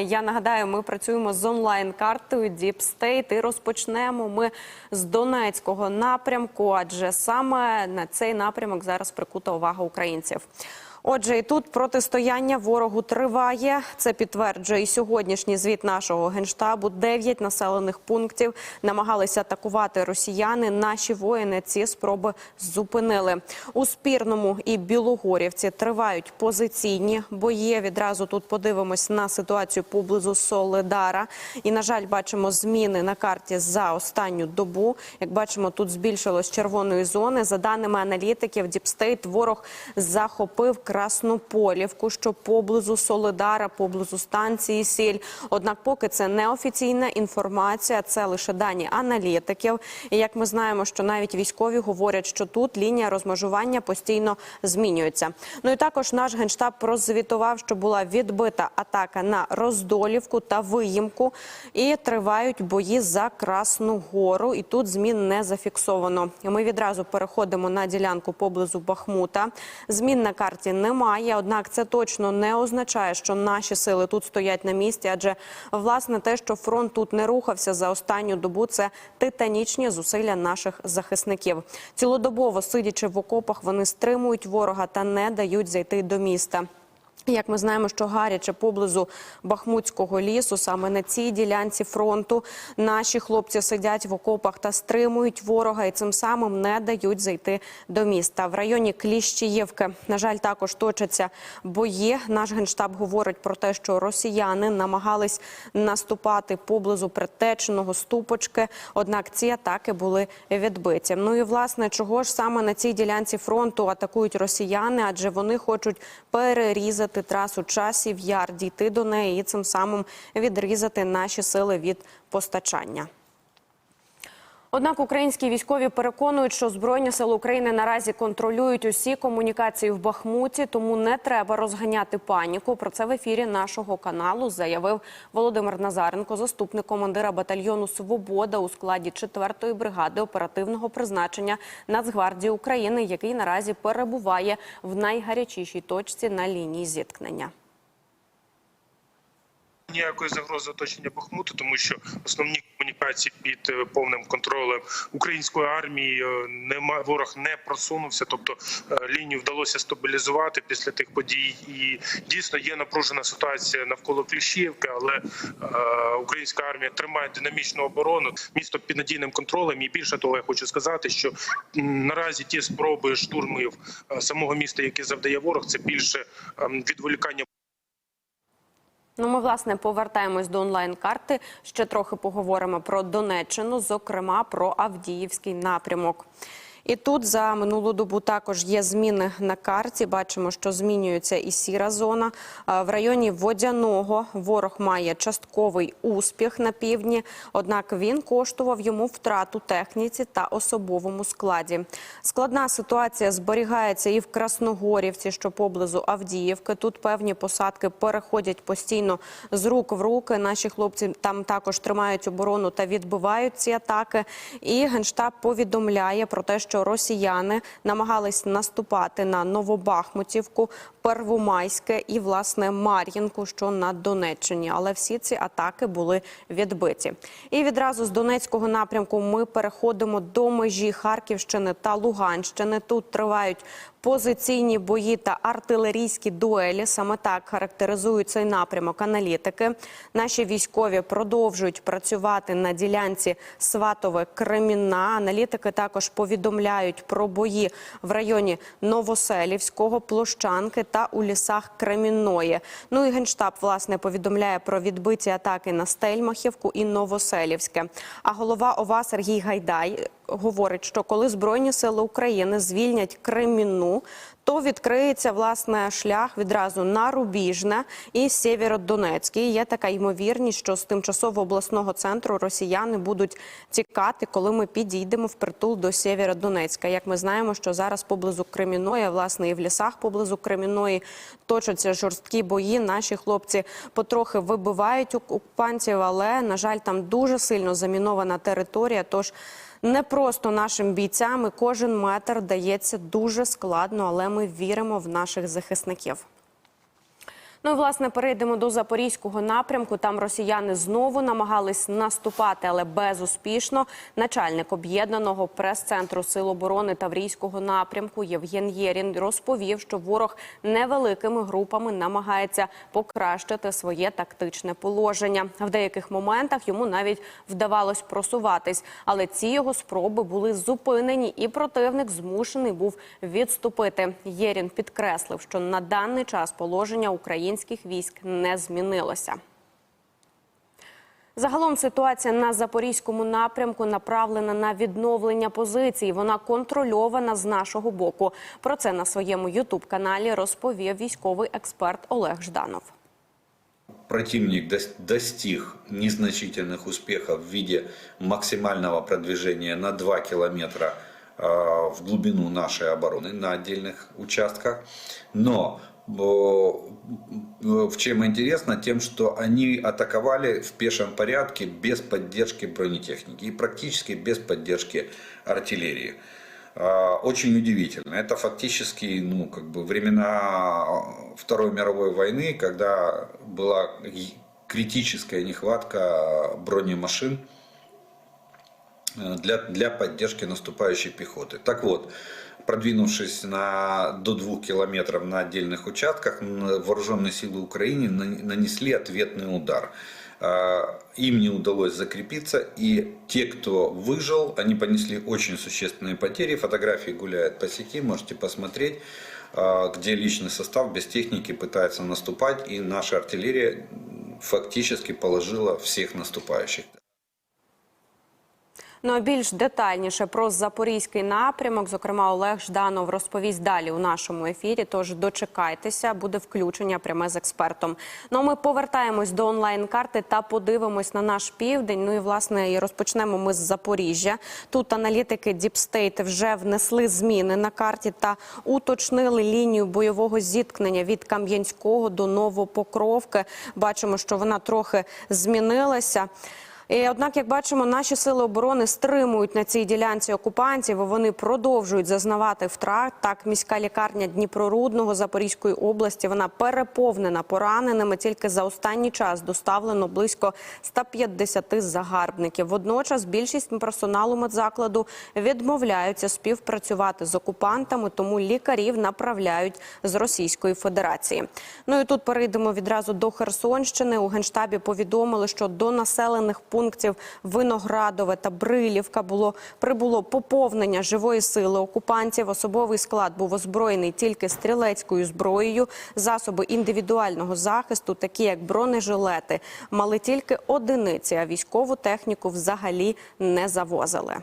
Я нагадаю, ми працюємо з онлайн-картою State і розпочнемо ми з Донецького напрямку, адже саме на цей напрямок зараз прикута увага українців. Отже, і тут протистояння ворогу триває. Це підтверджує і сьогоднішній звіт нашого генштабу. Дев'ять населених пунктів намагалися атакувати росіяни. Наші воїни ці спроби зупинили. У спірному і Білогорівці тривають позиційні бої. Відразу тут подивимось на ситуацію поблизу Соледара. І на жаль, бачимо зміни на карті за останню добу. Як бачимо, тут збільшилось червоної зони. За даними аналітиків, Діпстейт ворог захопив Краснополівку, що поблизу Соледара, поблизу станції Сіль. Однак, поки це неофіційна інформація, це лише дані аналітиків. І як ми знаємо, що навіть військові говорять, що тут лінія розмежування постійно змінюється. Ну і також наш генштаб прозвітував, що була відбита атака на Роздолівку та Виїмку, і тривають бої за Красну Гору. І тут змін не зафіксовано. Ми відразу переходимо на ділянку поблизу Бахмута. Змін на карті немає. Однак це точно не означає, що наші сили тут стоять на місці, адже власне те, що фронт тут не рухався за останню добу, це титанічні зусилля наших захисників. Цілодобово сидячи в окопах, вони стримують ворога та не дають зайти до міста. Як ми знаємо, що гаряче поблизу Бахмутського лісу, саме на цій ділянці фронту, наші хлопці сидять в окопах та стримують ворога і цим самим не дають зайти до міста. В районі Кліщіївки, на жаль, також точаться бої. Наш генштаб говорить про те, що росіяни намагались наступати поблизу притеченого ступочки. Однак ці атаки були відбиті. Ну і власне, чого ж саме на цій ділянці фронту атакують росіяни? Адже вони хочуть перерізати трасу часів яр, дійти до неї і цим самим відрізати наші сили від постачання. Однак українські військові переконують, що збройні сили України наразі контролюють усі комунікації в Бахмуті, тому не треба розганяти паніку. Про це в ефірі нашого каналу заявив Володимир Назаренко, заступник командира батальйону Свобода у складі 4-ї бригади оперативного призначення Нацгвардії України, який наразі перебуває в найгарячішій точці на лінії зіткнення. Ніякої загрози оточення Бахмуту, тому що основні комунікації під е, повним контролем української армії е, нема ворог не просунувся. Тобто е, лінію вдалося стабілізувати після тих подій. І дійсно є напружена ситуація навколо Кліщівки, але е, українська армія тримає динамічну оборону. Місто під надійним контролем. І більше того, я хочу сказати, що наразі ті спроби штурмів самого міста, які завдає ворог, це більше ем, відволікання. Ну, ми власне повертаємось до онлайн-карти. Ще трохи поговоримо про Донеччину, зокрема про Авдіївський напрямок. І тут за минулу добу також є зміни на карті. Бачимо, що змінюється і сіра зона. В районі Водяного ворог має частковий успіх на півдні, однак він коштував йому втрату техніці та особовому складі. Складна ситуація зберігається і в Красногорівці, що поблизу Авдіївки. Тут певні посадки переходять постійно з рук в руки. Наші хлопці там також тримають оборону та відбивають ці атаки. І генштаб повідомляє про те, що росіяни намагались наступати на Новобахмутівку, Первомайське і власне Мар'їнку, що на Донеччині. Але всі ці атаки були відбиті. І відразу з Донецького напрямку ми переходимо до межі Харківщини та Луганщини. Тут тривають позиційні бої та артилерійські дуелі. Саме так характеризують цей напрямок аналітики. Наші військові продовжують працювати на ділянці Сватове Кремінна. Аналітики також повідомляють про бої в районі Новоселівського, Площанки та у лісах Кремінної. Ну і генштаб власне повідомляє про відбиті атаки на Стельмахівку і Новоселівське. А голова ОВА Сергій Гайдай говорить, що коли Збройні сили України звільнять Кремінну, то відкриється власне шлях відразу на Рубіжне і Сєвєродонецький. Є така ймовірність, що з тимчасово обласного центру росіяни будуть тікати, коли ми підійдемо в притул до Сєвєродонецька. Як ми знаємо, що зараз поблизу Креміної, власне, і в лісах поблизу Креміної точаться жорсткі бої. Наші хлопці потрохи вибивають окупантів, але на жаль, там дуже сильно замінована територія. Тож не просто нашим бійцям і кожен метр дається дуже складно, але ми віримо в наших захисників. Ну і власне перейдемо до запорізького напрямку. Там росіяни знову намагались наступати, але безуспішно. Начальник об'єднаного прес-центру Сил оборони Таврійського напрямку Євген Єрін розповів, що ворог невеликими групами намагається покращити своє тактичне положення. В деяких моментах йому навіть вдавалось просуватись, але ці його спроби були зупинені, і противник змушений був відступити. Єрін підкреслив, що на даний час положення українських військ не змінилося. Загалом ситуація на запорізькому напрямку направлена на відновлення позицій. Вона контрольована з нашого боку. Про це на своєму ютуб-каналі розповів військовий експерт Олег Жданов. противник дос- достиг незначительных успехов в виде максимального продвижения на 2 километра э, в глубину нашей обороны на отдельных участках. Но э, в чем интересно, тем, что они атаковали в пешем порядке без поддержки бронетехники и практически без поддержки артиллерии. А, Очень удивительно. Это фактически ну, как бы времена Второй мировой войны, когда была критическая нехватка бронемашин для, для поддержки наступающей пехоты. Так вот, продвинувшись на, до двух километров на отдельных участках, вооруженные силы Украины нан- нанесли ответный удар. А, Им не удалось закрепиться, и те, кто выжил, они понесли очень существенные потери. Фотографии гуляют по сети, можете посмотреть, а, где личный состав без техники пытается наступать, и наша артиллерия фактически положила всех наступающих. Ну а більш детальніше про запорізький напрямок, зокрема Олег Жданов розповість далі у нашому ефірі. Тож дочекайтеся, буде включення пряме з експертом. Ну а ми повертаємось до онлайн-карти та подивимось на наш південь. Ну і власне і розпочнемо ми з Запоріжжя. Тут аналітики State вже внесли зміни на карті та уточнили лінію бойового зіткнення від Кам'янського до Новопокровки. Бачимо, що вона трохи змінилася. І, однак, як бачимо, наші сили оборони стримують на цій ділянці окупантів. Вони продовжують зазнавати втрат. Так, міська лікарня Дніпрорудного Запорізької області вона переповнена пораненими. Тільки за останній час доставлено близько 150 загарбників. Водночас більшість персоналу медзакладу відмовляються співпрацювати з окупантами, тому лікарів направляють з Російської Федерації. Ну і тут перейдемо відразу до Херсонщини. У генштабі повідомили, що до населених пунктів Виноградове та Брилівка було прибуло поповнення живої сили окупантів. Особовий склад був озброєний тільки стрілецькою зброєю. Засоби індивідуального захисту, такі як бронежилети, мали тільки одиниці, а військову техніку взагалі не завозили.